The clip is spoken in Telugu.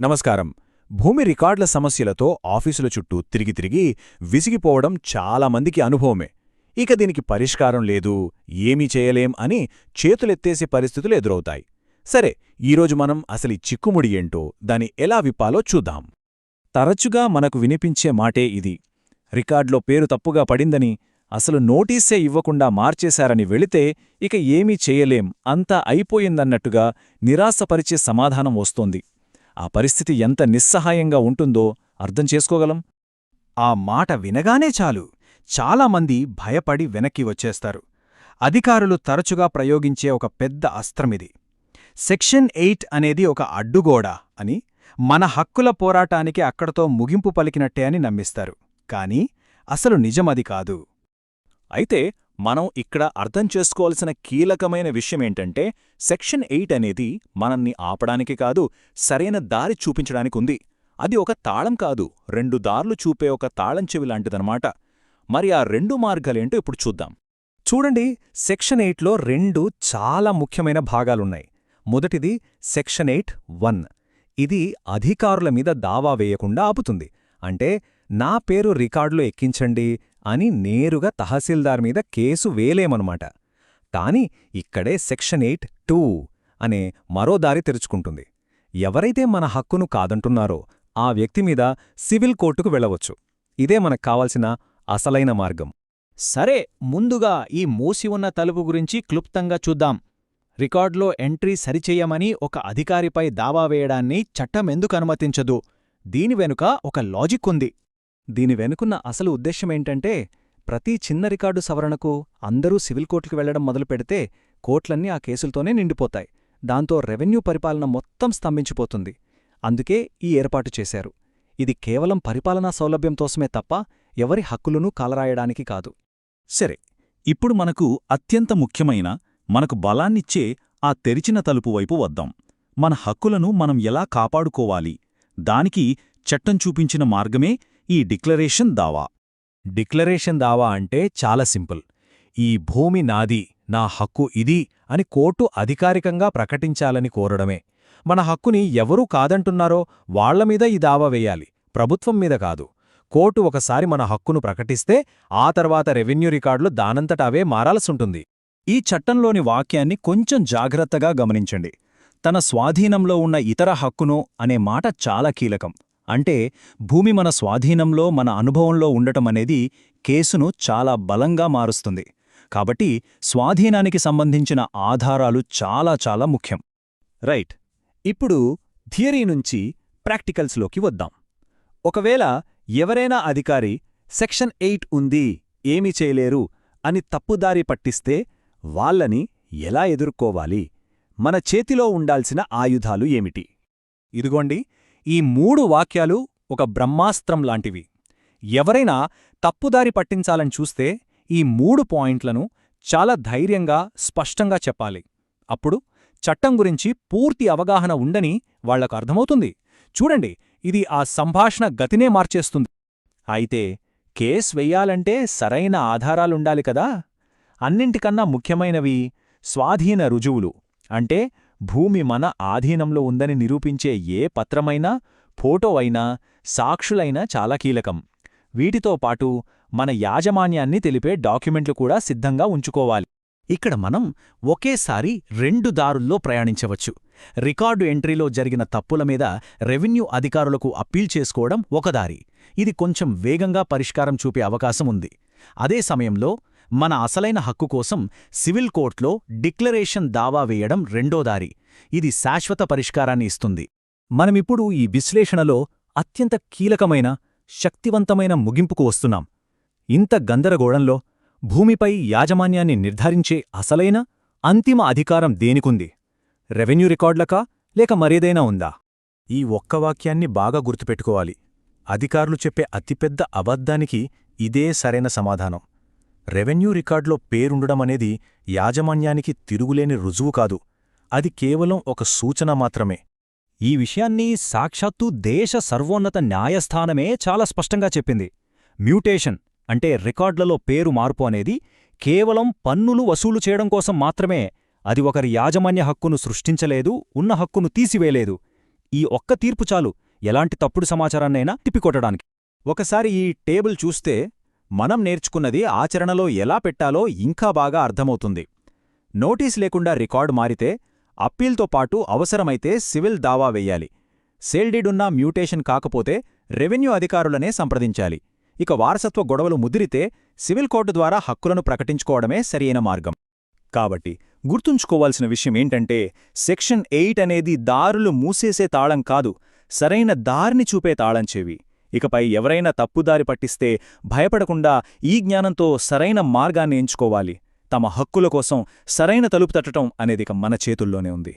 నమస్కారం. భూమి రికార్డుల సమస్యలతో ఆఫీసుల చుట్టూ తిరిగి తిరిగి విసిగిపోవడం చాలామందికి అనుభవమే. ఇక దీనికి పరిష్కారం లేదు ఏమీ చేయలేం అని చేతులెత్తేసే పరిస్థితులు ఎదురవుతాయి. సరే ఈరోజు మనం అసలు చిక్కుముడి ఏంటో దాని ఎలా విప్పాలో చూద్దాం. తరచుగా మనకు వినిపించే మాటే ఇది. రికార్డులో పేరు తప్పుగా పడిందని అసలు నోటీసే ఇవ్వకుండా మార్చేశారని వెళితే ఇక ఏమీ చేయలేం అంతా అయిపోయిందన్నట్టుగా నిరాశపరిచే సమాధానం వస్తోంది. ఆ పరిస్థితి ఎంత నిస్సహాయంగా ఉంటుందో అర్థం చేసుకోగలం? ఆ మాట వినగానే చాలు. చాలామంది భయపడి వెనక్కి వచ్చేస్తారు. అధికారులు తరచుగా ప్రయోగించే ఒక పెద్ద అస్త్రమిది సెక్షన్ ఎయిట్ అనేది ఒక అడ్డుగోడ అని మన హక్కుల పోరాటానికి అక్కడతో ముగింపు పలికినట్టే అని నమ్మిస్తారు. కాని అసలు నిజమది కాదు. అయితే మనం ఇక్కడ అర్థం చేసుకోవాల్సిన కీలకమైన విషయమేంటంటే సెక్షన్ ఎయిట్ అనేది మనల్ని ఆపడానికి కాదు సరైన దారి చూపించడానికి ఉంది. అది ఒక తాళం కాదు రెండు దారులు చూపే ఒక తాళం చెవి లాంటిదనమాట మరి ఆ రెండు మార్గాలేంటో ఇప్పుడు చూద్దాం. చూడండి సెక్షన్ ఎయిట్లో రెండు చాలా ముఖ్యమైన భాగాలున్నాయి. మొదటిది సెక్షన్ ఎయిట్ వన్. ఇది అధికారుల మీద దావా వేయకుండా ఆపుతుంది. అంటే నా పేరు రికార్డులో ఎక్కించండి అని నేరుగా తహసీల్దార్ మీద కేసు వేలేమనమాట. కాని ఇక్కడే సెక్షన్ ఎయిట్ టూ అనే మరో దారి తెరుచుకుంటుంది. ఎవరైతే మన హక్కును కాదంటున్నారో ఆ వ్యక్తి మీద సివిల్ కోర్టుకు వెళ్ళవచ్చు. ఇదే మనకు కావాల్సిన అసలైన మార్గం. సరే ముందుగా ఈ మూసి ఉన్న తలుపు గురించి క్లుప్తంగా చూద్దాం. రికార్డులో ఎంట్రీ సరిచెయ్యమని ఒక అధికారిపై దావా వేయడాన్ని చట్టం ఎందుకు అనుమతించదు? దీని వెనుక ఒక లాజిక్ ఉంది. దీని వెనుకున్న అసలు ఉద్దేశమేంటంటే ప్రతి చిన్న రికార్డు సవరణకు అందరూ సివిల్ కోర్టుకు వెళ్ళడం మొదలుపెడితే కోర్టులన్నీ ఆ కేసులతోనే నిండిపోతాయి. దాంతో రెవెన్యూ పరిపాలన మొత్తం స్తంభించిపోతుంది. అందుకే ఈ ఏర్పాటు చేశారు. ఇది కేవలం పరిపాలనా సౌలభ్యంతోసమే తప్ప ఎవరి హక్కులను కాలరాయడానికి కాదు. సరే ఇప్పుడు మనకు అత్యంత ముఖ్యమైన మనకు బలాన్నిచ్చే ఆ తెరిచిన తలుపు వైపు వద్దాం. మన హక్కులను మనం ఎలా కాపాడుకోవాలి? దానికి చట్టం చూపించిన మార్గమే ఈ డిక్లరేషన్ దావా. డిక్లరేషన్ దావా అంటే చాలా సింపుల్. ఈ భూమి నాది నా హక్కు ఇది అని కోర్టు అధికారికంగా ప్రకటించాలని కోరడమే. మన హక్కుని ఎవరూ కాదంటున్నారో వాళ్ళమీద ఈ దావా వేయాలి ప్రభుత్వం మీద కాదు. కోర్టు ఒకసారి మన హక్కును ప్రకటిస్తే ఆ తర్వాత రెవెన్యూ రికార్డులు దానంతటావే మారాల్సుంటుంది. ఈ చట్టంలోని వాక్యాన్ని కొంచెం జాగ్రత్తగా గమనించండి. తన స్వాధీనంలో ఉన్న ఇతర హక్కును అనే మాట చాలా కీలకం. అంటే భూమి మన స్వాధీనంలో మన అనుభవంలో ఉండటమనేది కేసును చాలా బలంగా మారుస్తుంది. కాబట్టి స్వాధీనానికి సంబంధించిన ఆధారాలు చాలా చాలా ముఖ్యం. రైట్. ఇప్పుడు థియరీ నుంచి ప్రాక్టికల్స్లోకి వద్దాం. ఒకవేళ ఎవరైనా అధికారి సెక్షన్ ఎయిట్ ఉంది ఏమీ చేయలేరు అని తప్పుదారి పట్టిస్తే వాళ్ళని ఎలా ఎదుర్కోవాలి? మన చేతిలో ఉండాల్సిన ఆయుధాలు ఏమిటి? ఇదిగోండి ఈ మూడు వాక్యాలు ఒక బ్రహ్మాస్త్రం లాంటివి. ఎవరైనా తప్పుదారి పట్టించాలని చూస్తే ఈ మూడు పాయింట్లను చాలా ధైర్యంగా స్పష్టంగా చెప్పాలి. అప్పుడు చట్టం గురించి పూర్తి అవగాహన ఉండని వాళ్ళకు అర్థమవుతుంది. చూడండి ఇది ఆ సంభాషణ గతినే మార్చేస్తుంది. అయితే కేస్ వెయ్యాలంటే సరైన ఆధారాలుండాలి కదా? అన్నింటికన్నా ముఖ్యమైనవి స్వాధీన రుజువులు. అంటే భూమి మన ఆధీనంలో ఉందని నిరూపించే ఏ పత్రమైనా ఫోటో అయినా సాక్షులైనా చాలా కీలకం. వీటితో పాటు మన యాజమాన్యాన్ని తెలిపే డాక్యుమెంట్లు కూడా సిద్ధంగా ఉంచుకోవాలి. ఇక్కడ మనం ఒకేసారి రెండు దారుల్లో ప్రయాణించవచ్చు. రికార్డు ఎంట్రీలో జరిగిన తప్పుల మీద రెవెన్యూ అధికారులకు అప్పీల్ చేసుకోవడం ఒకదారి ఇది కొంచెం వేగంగా పరిష్కారం చూపే అవకాశం ఉంది. అదే సమయంలో మన అసలైన హక్కు కోసం సివిల్ కోర్టులో డిక్లరేషన్ దావా వేయడం రెండో దారి. ఇది శాశ్వత పరిష్కారాన్ని ఇస్తుంది. మనమిప్పుడు ఈ విశ్లేషణలో అత్యంత కీలకమైన శక్తివంతమైన ముగింపుకు వస్తున్నాం. ఇంత గందరగోళంలో భూమిపై యాజమాన్యాన్ని నిర్ధారించే అసలైన అంతిమ అధికారం దేనికుంది? రెవెన్యూ రికార్డులకా లేక మరేదైనా ఉందా? ఈ ఒక్క వాక్యాన్ని బాగా గుర్తుపెట్టుకోవాలి. అధికారులు చెప్పే అతిపెద్ద అబద్ధానికి ఇదే సరైన సమాధానం. రెవెన్యూ రికార్డులో పేరుండడమనేది యాజమాన్యానికి తిరుగులేని రుజువు కాదు. అది కేవలం ఒక సూచన మాత్రమే. ఈ విషయాన్ని సాక్షాత్తు దేశ సర్వోన్నత న్యాయస్థానమే చాలా స్పష్టంగా చెప్పింది. మ్యూటేషన్ అంటే రికార్డులలో పేరు మార్పు అనేది కేవలం పన్నులు వసూలు చేయడం కోసం మాత్రమే అది ఒకరి యాజమాన్య హక్కును సృష్టించలేదు ఉన్న హక్కును తీసివేయలేదు. ఈ ఒక్క తీర్పు చాలు ఎలాంటి తప్పుడు సమాచారాన్నైనా తిప్పికొట్టడానికి. ఒకసారి ఈ టేబుల్ చూస్తే మనం నేర్చుకున్నది ఆచరణలో ఎలా పెట్టాలో ఇంకా బాగా అర్థమవుతుంది. నోటీస్ లేకుండా రికార్డు మారితే అప్పీల్తో పాటు అవసరమైతే సివిల్ దావా వెయ్యాలి సేల్డీడున్నా మ్యూటేషన్ కాకపోతే రెవెన్యూ అధికారులనే సంప్రదించాలి. ఇక వారసత్వ గొడవలు ముదిరితే సివిల్ కోర్టు ద్వారా హక్కులను ప్రకటించుకోవడమే సరియైన మార్గం. కాబట్టి గుర్తుంచుకోవాల్సిన విషయం ఏంటంటే సెక్షన్ ఎయిట్ అనేది దారులు మూసేసే తాళం కాదు సరైన దారిని చూపే తాళం చెవి. ఇకపై ఎవరైనా తప్పుదారి పట్టిస్తే భయపడకుండా ఈ జ్ఞానంతో సరైన మార్గాన్ని ఎంచుకోవాలి. తమ హక్కుల కోసం సరైన తలుపు తట్టడం అనేది ఇక మన చేతుల్లోనే ఉంది.